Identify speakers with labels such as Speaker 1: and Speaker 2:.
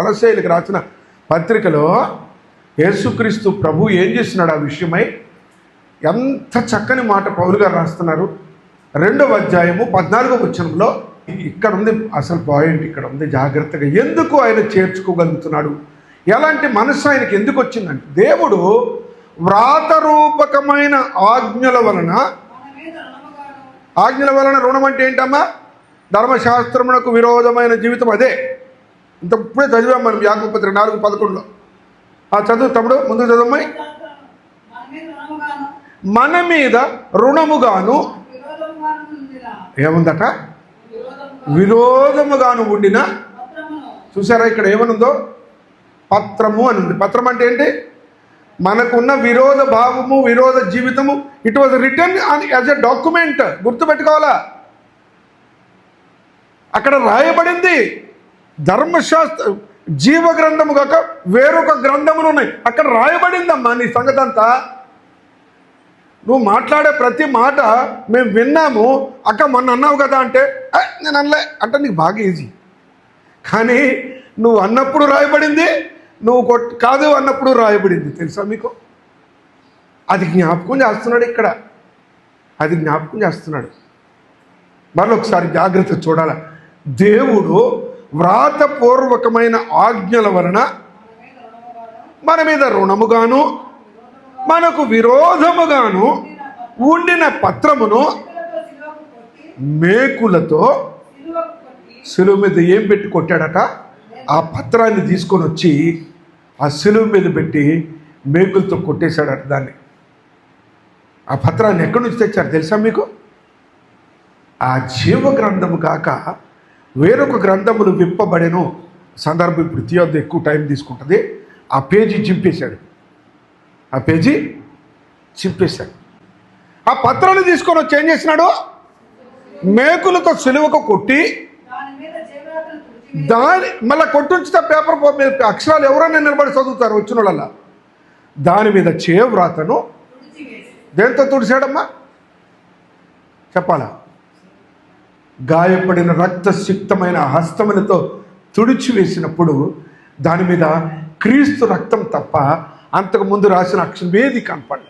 Speaker 1: కొలసేలకు రాసిన పత్రికలో యేసుక్రీస్తు ప్రభు ఏం చేస్తున్నాడు ఆ విషయమై ఎంత చక్కని మాట పౌలు గారు రాస్తున్నారు. రెండవ అధ్యాయము పద్నాలుగో వచనంలో ఇక్కడ ఉంది అసలు పాయింట్ ఇక్కడ ఉంది జాగ్రత్తగా ఎందుకు ఆయన చేర్చుకోగలుగుతున్నాడు? ఎలాంటి మనసు ఆయనకి ఎందుకు వచ్చిందంటే దేవుడు వ్రాతరూపకమైన ఆజ్ఞల వలన ఆజ్ఞల వలన రుణం అంటే ఏంటమ్మా? ధర్మశాస్త్రమునకు విరోధమైన జీవితం అదే. ఇంత ఇప్పుడే చదివాం మనం యాకపత్రిక నాలుగు పదకొండులో. ఆ చదువు తమ్ముడు ముందు చదవమ్మాయి
Speaker 2: మన మీద
Speaker 1: రుణముగాను ఏముందట? విరోధముగాను ఉండిన చూసారా ఇక్కడ ఏమనుందో? పత్రము అని ఉంది పత్రం అంటే ఏంటి? మనకున్న విరోధ భావము విరోధ జీవితము it was return as a document గుర్తుపెట్టుకోవాలా? అక్కడ రాయబడింది. ధర్మశాస్త్ర జీవ గ్రంథము కాక వేరొక గ్రంథములు ఉన్నాయి. అక్కడ రాయబడిందమ్మా నీ సంగతి అంతా నువ్వు మాట్లాడే ప్రతి మాట మేము విన్నాము. అక్క మొన్న అన్నావు కదా అంటే నేను అనలే. అంటే నీకు బాగా ఈజీ కానీ నువ్వు అన్నప్పుడు రాయబడింది నువ్వు కొట్ కాదు అన్నప్పుడు రాయబడింది. తెలుసా మీకు? అది జ్ఞాపకం చేస్తున్నాడు ఇక్కడ. అది జ్ఞాపకం చేస్తున్నాడు. మరొకసారి జాగ్రత్త చూడాల. దేవుడు వ్రాతపూర్వకమైన ఆజ్ఞల వలన మన మీద రుణముగాను మనకు విరోధముగాను ఉండిన పత్రమును మేకులతో సెలువు మీద ఏం పెట్టి కొట్టాడట? ఆ పత్రాన్ని తీసుకొని వచ్చి ఆ సెలువు మీద పెట్టి మేకులతో కొట్టేశాడట దాన్ని. ఆ పత్రాన్ని ఎక్కడి నుంచి తెచ్చారు తెలుసా మీకు? ఆ జీవ గ్రంథము కాక వేరొక గ్రంథములు విప్పబడెను. సందర్భం ఇప్పుడు తీయొద్దు ఎక్కువ టైం తీసుకుంటుంది. ఆ పేజీ చింపేశాడు. ఆ పేజీ చింపేశాడు. ఆ పత్రాన్ని తీసుకొని వచ్చి ఏం చేసినాడు? మేకులతో సిలువకు కొట్టి
Speaker 2: దాని
Speaker 1: మళ్ళీ కొట్టుంచితే పేపర్ మీద అక్షరాలు ఎవరైనా నిలబడి చదువుతారు వచ్చిన వాళ్ళ దాని మీద చేవ్రాతను. దేంతో తుడిచాడమ్మా చెప్పాలా? గాయపడిన రక్తసిక్తమైన హస్తములతో తుడిచివేసినప్పుడు దాని మీద క్రీస్తు రక్తం తప్ప అంతకు ముందు రాసిన అక్షరం ఏది కనపడలేదు.